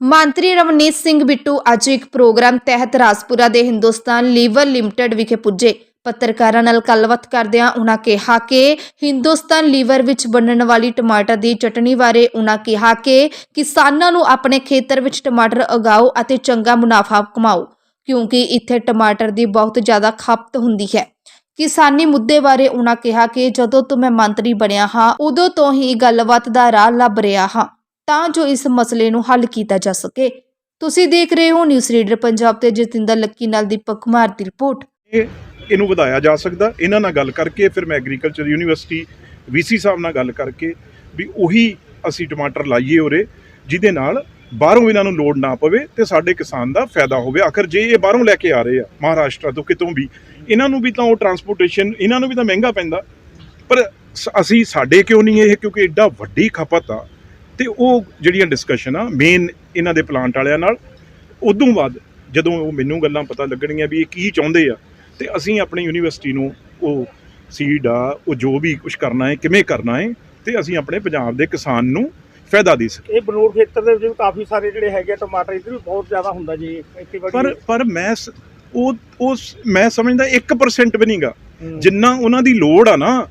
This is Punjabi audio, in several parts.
ਮੰਤਰੀ ਰਵਨੀਤ ਸਿੰਘ ਬਿੱਟੂ ਅੱਜ ਇੱਕ ਪ੍ਰੋਗਰਾਮ ਤਹਿਤ ਰਾਜਪੁਰਾ ਦੇ ਹਿੰਦੁਸਤਾਨ ਲੀਵਰ ਲਿਮਟਿਡ ਵਿਖੇ ਪੁੱਜੇ। ਪੱਤਰਕਾਰਾਂ ਨਾਲ ਗੱਲਬਾਤ ਕਰਦਿਆਂ ਉਨ੍ਹਾਂ ਕਿਹਾ ਕਿ ਹਿੰਦੁਸਤਾਨ ਲੀਵਰ ਵਿੱਚ ਬਣਨ ਵਾਲੀ ਟਮਾਟਰ ਦੀ ਚਟਣੀ ਬਾਰੇ ਉਹਨਾਂ ਕਿਹਾ ਕਿ ਕਿਸਾਨਾਂ ਨੂੰ ਆਪਣੇ ਖੇਤਰ ਵਿੱਚ ਟਮਾਟਰ ਉਗਾਓ ਅਤੇ ਚੰਗਾ ਮੁਨਾਫਾ ਕਮਾਓ, ਕਿਉਂਕਿ ਇੱਥੇ ਟਮਾਟਰ ਦੀ ਬਹੁਤ ਜ਼ਿਆਦਾ ਖਪਤ ਹੁੰਦੀ ਹੈ। ਕਿਸਾਨੀ ਮੁੱਦੇ ਬਾਰੇ ਉਹਨਾਂ ਕਿਹਾ ਕਿ ਜਦੋਂ ਤੋਂ ਮੈਂ ਮੰਤਰੀ ਬਣਿਆ ਹਾਂ, ਉਦੋਂ ਤੋਂ ਹੀ ਗੱਲਬਾਤ ਦਾ ਰਾਹ ਲੱਭ ਰਿਹਾ ਹਾਂ। ਤਾਂ ਜੋ ਇਸ ਮਸਲੇ ਨੂੰ ਹੱਲ ਕੀਤਾ ਜਾ ਸਕੇ। ਤੁਸੀਂ ਦੇਖ ਰਹੇ ਹੋ ਨਿਊਜ਼ ਰੀਡਰ ਪੰਜਾਬ ਤੇ ਜਤਿੰਦਰ ਲੱਕੀ ਨਾਲ ਦੀਪਕ ਕੁਮਾਰ ਦੀ ਰਿਪੋਰਟ। ਇਹ, ਇਹਨੂੰ ਵਧਾਇਆ ਜਾ ਸਕਦਾ। ਇਹਨਾਂ ਨਾਲ ਗੱਲ ਕਰਕੇ ਫਿਰ ਮੈਂ ਐਗਰੀਕਲਚਰ ਯੂਨੀਵਰਸਿਟੀ ਵੀਸੀ ਸਾਹਿਬ ਨਾਲ ਗੱਲ ਕਰਕੇ ਵੀ ਉਹੀ ਅਸੀਂ ਟਮਾਟਰ ਲਾਈਏ ਉਰੇ, ਜਿਹਦੇ ਨਾਲ ਬਾਹਰੋਂ ਇਹਨਾਂ ਨੂੰ ਲੋਡ ਨਾ ਪਵੇ ਤੇ ਸਾਡੇ ਕਿਸਾਨ ਦਾ ਫਾਇਦਾ ਹੋਵੇ। ਆਖਰ ਜੇ ਇਹ ਬਾਹਰੋਂ ਲੈ ਕੇ ਆ ਰਹੇ ਆ, ਮਹਾਰਾਸ਼ਟਰ ਤੋਂ ਕਿਤੋਂ ਵੀ, ਇਹਨਾਂ ਨੂੰ ਵੀ ਤਾਂ ਉਹ ਟਰਾਂਸਪੋਰਟੇਸ਼ਨ ਇਹਨਾਂ ਨੂੰ ਵੀ ਤਾਂ ਮਹਿੰਗਾ ਪੈਂਦਾ। ਪਰ ਸ- ਅਸੀਂ, ਸਾਡੇ ਕਿਉਂ ਨਹੀਂ ਇਹ, ਕਿਉਂਕਿ ਐਡਾ ਵੱਡੀ ਖਪਤ ਆ। ਤੇ ਉਹ ਜਿਹੜੀਆਂ ਡਿਸਕਸ਼ਨ ਆ ਮੇਨ ਇਹਨਾਂ ਦੇ ਪਲਾਂਟ ਵਾਲਿਆਂ ਨਾਲ ਉਦੋਂ ਬਾਅਦ ਜਦੋਂ ਉਹ ਮੈਨੂੰ ਗੱਲਾਂ ਪਤਾ ਲੱਗਣਗੀਆਂ ਵੀ ਇਹ ਕੀ ਚਾਹੁੰਦੇ ਆ ਤੇ ਅਸੀਂ ਆਪਣੀ ਯੂਨੀਵਰਸਿਟੀ ਨੂੰ ਉਹ ਸੀਡ ਆ ਉਹ ਜੋ ਵੀ ਕੁਝ ਕਰਨਾ ਹੈ ਕਿਵੇਂ ਕਰਨਾ ਹੈ ਤੇ ਅਸੀਂ ਆਪਣੇ ਪੰਜਾਬ ਦੇ ਕਿਸਾਨ ਨੂੰ ਫਾਇਦਾ ਦੇ ਸਕੀਏ। ਇਹ ਬਨੂੜ ਖੇਤਰ ਦੇ ਵਿੱਚ ਕਾਫੀ ਸਾਰੇ ਜਿਹੜੇ ਹੈਗੇ ਆ ਟਮਾਟਰ ਇੱਧਰ ਵੀ ਬਹੁਤ ਜ਼ਿਆਦਾ ਹੁੰਦਾ ਜੀ ਇੱਥੇ ਬੜੀ ਪਰ ਪਰ ਮੈਂ ਉਹ ਉਹ ਸ- ਮੈਂ ਸਮਝਦਾ 1% ਵੀ ਨਹੀਂਗਾ। ਜਿੰਨਾ ਉਹਨਾਂ ਦੀ ਲੋੜ ਆ ਨਾ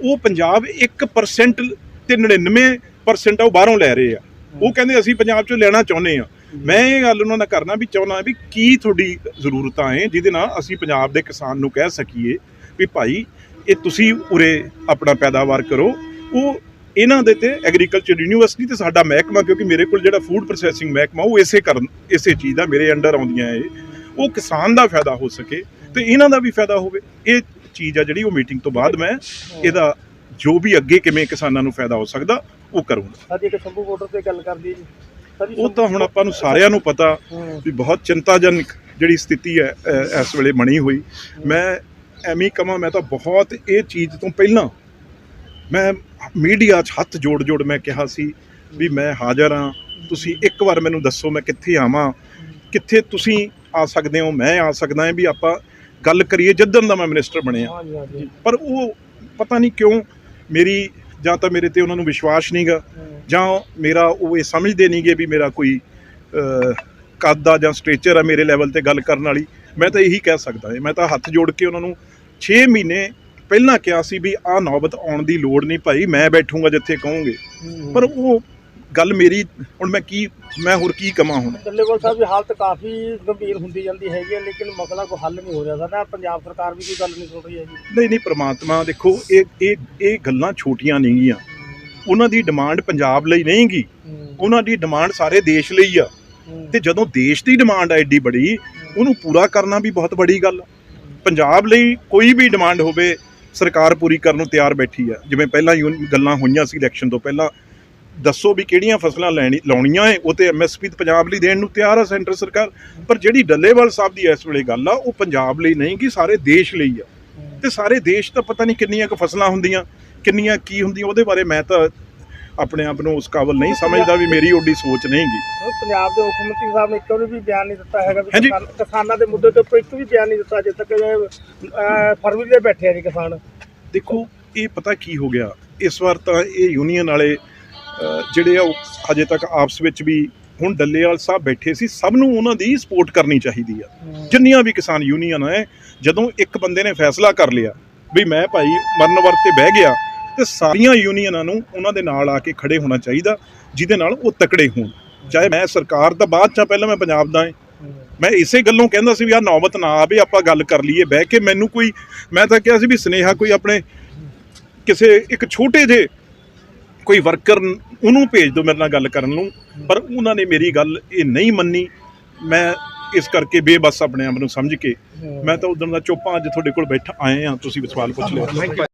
ਉਹ ਪੰਜਾਬ 1% ਤੇ 99% ਆ ਉਹ ਬਾਹਰੋਂ ਲੈ ਰਹੇ ਆ। ਉਹ ਕਹਿੰਦੇ ਅਸੀਂ ਪੰਜਾਬ ਚੋਂ ਲੈਣਾ ਚਾਹੁੰਦੇ ਆ। ਮੈਂ ਇਹ ਗੱਲ ਉਹਨਾਂ ਨਾਲ ਕਰਨਾ ਵੀ ਚਾਹੁੰਦਾ ਵੀ ਕੀ ਤੁਹਾਡੀ ਜ਼ਰੂਰਤਾਂ ਹੈ ਜਿਹਦੇ ਨਾਲ ਅਸੀਂ ਪੰਜਾਬ ਦੇ ਕਿਸਾਨ ਨੂੰ ਕਹਿ ਸਕੀਏ ਵੀ ਭਾਈ ਇਹ ਤੁਸੀਂ ਉਰੇ ਆਪਣਾ ਪੈਦਾਵਾਰ ਕਰੋ। ਉਹ ਇਹਨਾਂ ਦੇ ਤੇ ਐਗਰੀਕਲਚਰ ਯੂਨੀਵਰਸਿਟੀ ਤੇ ਸਾਡਾ ਮਹਿਕਮਾ ਕਿਉਂਕਿ ਮੇਰੇ ਕੋਲ ਜਿਹੜਾ ਫੂਡ ਪ੍ਰੋਸੈਸਿੰਗ ਮਹਿਕਮਾ ਉਹ ਇਸੇ ਕਰਨ ਇਸੇ ਚੀਜ਼ ਦਾ ਮੇਰੇ ਅੰਡਰ ਆਉਂਦੀਆਂ ਇਹ ਉਹ ਕਿਸਾਨ ਦਾ ਫਾਇਦਾ ਹੋ ਸਕੇ ਤੇ ਇਹਨਾਂ ਦਾ ਵੀ ਫਾਇਦਾ ਹੋਵੇ। ਇਹ ਚੀਜ਼ ਆ ਜਿਹੜੀ ਉਹ ਮੀਟਿੰਗ ਤੋਂ ਬਾਅਦ ਮੈਂ ਇਹਦਾ ਜੋ ਵੀ ਅੱਗੇ ਕਿਵੇਂ ਕਿਸਾਨਾਂ ਨੂੰ ਫਾਇਦਾ ਹੋ ਸਕਦਾ ਉਹ ਕਰੂੰਗਾ। ਸਾਡੀ ਇੱਕ ਸ਼ੰਭੂ ਬਾਰਡਰ ਤੇ ਗੱਲ ਕਰਦੀ ਜੀ। ਉਹ ਤਾਂ ਹੁਣ ਆਪਾਂ ਨੂੰ ਸਾਰਿਆਂ ਨੂੰ ਪਤਾ। ਵੀ ਬਹੁਤ ਚਿੰਤਾਜਨਕ ਜਿਹੜੀ ਸਥਿਤੀ ਹੈ ਇਸ ਵੇਲੇ ਬਣੀ ਹੋਈ। ਮੈਂ ਐਵੇਂ ਕਹਾਂ ਮੈਂ ਤਾਂ ਬਹੁਤ ਇਹ ਚੀਜ਼ ਤੋਂ ਪਹਿਲਾਂ ਮੈਂ ਮੀਡੀਆ 'ਚ ਹੱਥ ਜੋੜ ਜੋੜ ਮੈਂ ਕਿਹਾ ਸੀ ਵੀ ਮੈਂ ਹਾਜ਼ਰ ਹਾਂ। ਤੁਸੀਂ ਇੱਕ ਵਾਰ ਮੈਨੂੰ ਦੱਸੋ ਮੈਂ ਕਿੱਥੇ ਆਵਾਂ। ਕਿੱਥੇ ਤੁਸੀਂ ਆ ਸਕਦੇ ਹੋ ਮੈਂ ਆ ਸਕਦਾ ਹਾਂ ਵੀ ਆਪਾਂ ਗੱਲ ਕਰੀਏ ਜਿੱਦਣ ਦਾ ਮੈਂ ਮਿਨਿਸਟਰ ਬਣਿਆ। ਪਰ ਉਹ ਪਤਾ ਨਹੀਂ ਕਿਉਂ ਮੇਰੀ ਜਾਂ ਤਾਂ ਮੇਰੇ ਤੇ ਉਹਨਾਂ ਨੂੰ ਵਿਸ਼ਵਾਸ ਨਹੀਂਗਾ। ਜਾਂ ਮੇਰਾ ਉਹ ਇਹ ਸਮਝਦੇ ਨਹੀਂਗੇ ਵੀ ਮੇਰਾ ਕੋਈ ਕੱਦ ਆ ਜਾਂ ਸਟੇਚਰ ਆ ਮੇਰੇ ਲੈਵਲ ਤੇ ਗੱਲ ਕਰਨ ਵਾਲੀ ਮੈਂ ਤਾਂ ਇਹੀ ਕਹਿ ਸਕਦਾ ਮੈਂ ਤਾਂ ਹੱਥ ਜੋੜ ਕੇ ਉਹਨਾਂ ਨੂੰ 6 ਮਹੀਨੇ ਪਹਿਲਾਂ ਕਿਹਾ ਸੀ ਵੀ ਆਹ ਨੌਬਤ ਆਉਣ ਦੀ ਲੋੜ ਨਹੀਂ ਭਾਈ ਮੈਂ ਬੈਠੂੰਗਾ ਜਿੱਥੇ ਕਹੋਗੇ। ਪਰ ਉਹ ਗੱਲ ਮੇਰੀ ਹੁਣ ਮੈਂ ਕੀ ਮੈਂ ਹੋਰ ਕੀ ਕਮਾਂ ਹੁਣ? ਡੱਲੇਵਾਲ ਸਾਹਿਬ ਦੀ ਹਾਲਤ ਕਾਫੀ ਗੰਭੀਰ ਹੁੰਦੀ ਜਾਂਦੀ ਹੈਗੀ ਹੈ ਲੇਕਿਨ ਮਸਲਾ ਕੋਈ ਹੱਲ ਨਹੀਂ ਹੋ ਰਿਹਾ। ਸਾਡਾ ਪੰਜਾਬ ਸਰਕਾਰ ਵੀ ਕੋਈ ਗੱਲ ਨਹੀਂ ਸੁਣ ਰਹੀ ਹੈ ਜੀ ਨਹੀਂ ਨਹੀਂ ਪ੍ਰਮਾਤਮਾ ਦੇਖੋ ਇਹ ਇਹ ਇਹ ਗੱਲਾਂ ਛੋਟੀਆਂ ਨਹੀਂ ਗੀਆਂ। ਉਹਨਾਂ ਦੀ ਡਿਮਾਂਡ ਪੰਜਾਬ ਲਈ ਨਹੀਂ ਗੀ। ਉਹਨਾਂ ਦੀ ਡਿਮਾਂਡ ਸਾਰੇ ਦੇਸ਼ ਲਈ ਆ। ਤੇ ਜਦੋਂ ਦੇਸ਼ ਦੀ ਡਿਮਾਂਡ ਆ ਐਡੀ ਬੜੀ ਉਹਨੂੰ ਪੂਰਾ ਕਰਨਾ ਵੀ ਬਹੁਤ ਬੜੀ ਗੱਲ ਪੰਜਾਬ ਲਈ ਕੋਈ ਵੀ ਡਿਮਾਂਡ ਹੋਵੇ ਸਰਕਾਰ ਪੂਰੀ ਕਰਨ ਨੂੰ ਤਿਆਰ ਬੈਠੀ ਆ। ਜਿਵੇਂ ਪਹਿਲਾਂ ਗੱਲਾਂ ਹੋਈਆਂ ਸੀ ਇਲੈਕਸ਼ਨ ਤੋਂ ਪਹਿਲਾਂ ਦੱਸੋ ਵੀ ਕਿਹੜੀਆਂ ਫਸਲਾਂ ਲੈਣੀ ਲਾਉਣੀਆਂ ਏ ਉਹ ਤੇ ਐਮਐਸਪੀ ਪੰਜਾਬ ਲਈ ਦੇਣ ਨੂੰ ਤਿਆਰ ਆ ਸੈਂਟਰ ਸਰਕਾਰ। ਪਰ ਜਿਹੜੀ ਡੱਲੇਵਾਲ ਸਾਹਿਬ ਦੀ ਇਸ ਵੇਲੇ ਗੱਲ ਆ ਉਹ ਪੰਜਾਬ ਲਈ ਨਹੀਂ ਕਿ ਸਾਰੇ ਦੇਸ਼ ਲਈ ਆ। ਤੇ ਸਾਰੇ ਦੇਸ਼ ਤਾਂ ਪਤਾ ਨਹੀਂ ਕਿੰਨੀਆਂ ਕੁ ਫਸਲਾਂ ਹੁੰਦੀਆਂ ਕਿੰਨੀਆਂ ਕੀ ਹੁੰਦੀਆਂ ਉਹਦੇ ਬਾਰੇ ਮੈਂ ਤਾਂ ਆਪਣੇ ਆਪ ਨੂੰ ਉਸ ਕਾਬਲ ਨਹੀਂ ਸਮਝਦਾ ਵੀ ਮੇਰੀ ਓਡੀ ਸੋਚ ਨਹੀਂ ਗੀ। ਹੁਣ ਪੰਜਾਬ ਦੇ ਮੁੱਖ ਮੰਤਰੀ ਸਾਹਿਬ ਨੇ ਇੱਕ ਵੀ ਬਿਆਨ ਨਹੀਂ ਦਿੱਤਾ ਹੈਗਾ ਵੀ। ਕਿਸਾਨ- ਦੇ ਮੁੱਦੇ ਤੇ ਉੱਪਰ ਇੱਕ ਵੀ ਬਿਆਨ ਨਹੀਂ ਦਿੱਤਾ ਅਜੇ ਤੱਕ ਫਰਵਰੀ ਦੇ ਬੈਠੇ ਆ ਜੀ ਕਿਸਾਨ। ਦੇਖੋ ਇਹ ਪਤਾ ਕੀ ਹੋ ਗਿਆ? ਇਸ ਵਾਰ ਤਾਂ ਇਹ ਯੂਨੀਅਨ ਵਾਲੇ ਜਿਹੜੇ ਆ ਉਹ ਹਜੇ ਤੱਕ ਆਪਸ ਵਿੱਚ ਵੀ ਹੁਣ ਡੱਲੇਵਾਲ ਸਾਹਿਬ ਬੈਠੇ ਸੀ ਸਭ ਨੂੰ ਉਹਨਾਂ ਦੀ ਸਪੋਰਟ ਕਰਨੀ ਚਾਹੀਦੀ ਆ। ਜਿੰਨੀਆਂ ਵੀ ਕਿਸਾਨ ਯੂਨੀਅਨ ਹੈ ਜਦੋਂ ਇੱਕ ਬੰਦੇ ਨੇ ਫੈਸਲਾ ਕਰ ਲਿਆ ਵੀ ਮੈਂ ਭਾਈ ਮਰਨ ਵਰਤ ਤੇ ਬਹਿ ਗਿਆ ਤੇ ਸਾਰੀਆਂ ਯੂਨੀਅਨਾਂ ਨੂੰ ਉਹਨਾਂ ਦੇ ਨਾਲ ਆ ਕੇ ਖੜੇ ਹੋਣਾ ਚਾਹੀਦਾ ਜਿਹਦੇ ਨਾਲ ਉਹ ਤਕੜੇ ਹੋਣ। ਚਾਹੇ ਮੈਂ ਸਰਕਾਰ ਦਾ ਬਾਅਦ ਚ ਪਹਿਲਾਂ ਮੈਂ ਪੰਜਾਬ ਦਾ ਹਾਂ। ਮੈਂ ਇਸੇ ਗੱਲੋਂ ਕਹਿੰਦਾ ਸੀ ਵੀ ਆ ਨੌਬਤ ਨਾ ਆਵੇ ਆਪਾਂ ਗੱਲ ਕਰ ਲਈਏ ਬਹਿ ਕੇ ਮੈਨੂੰ ਕੋਈ ਮੈਂ ਤਾਂ ਕਿਹਾ ਸੀ ਵੀ ਸਨੇਹਾ ਕੋਈ ਆਪਣੇ ਕਿਸੇ ਇੱਕ ਛੋਟੇ ਜਿਹੇ ਕੋਈ ਵਰਕਰ ਉਹਨੂੰ ਭੇਜ ਦਿਓ ਮੇਰੇ ਨਾਲ ਗੱਲ ਕਰਨ ਨੂੰ, ਪਰ ਉਹਨਾਂ ਨੇ ਮੇਰੀ ਗੱਲ ਇਹ ਨਹੀਂ ਮੰਨੀ। ਮੈਂ ਇਸ ਕਰਕੇ ਬੇਬਸ ਆਪਣੇ ਆਪ ਨੂੰ ਸਮਝ ਕੇ, ਮੈਂ ਤਾਂ ਉਦੋਂ ਦਾ ਚੁੱਪਾਂ ਅੱਜ ਤੁਹਾਡੇ ਕੋਲ ਬੈਠਾ, ਆਏ ਆ ਤੁਸੀਂ ਸਵਾਲ ਪੁੱਛ ਲਿਓ।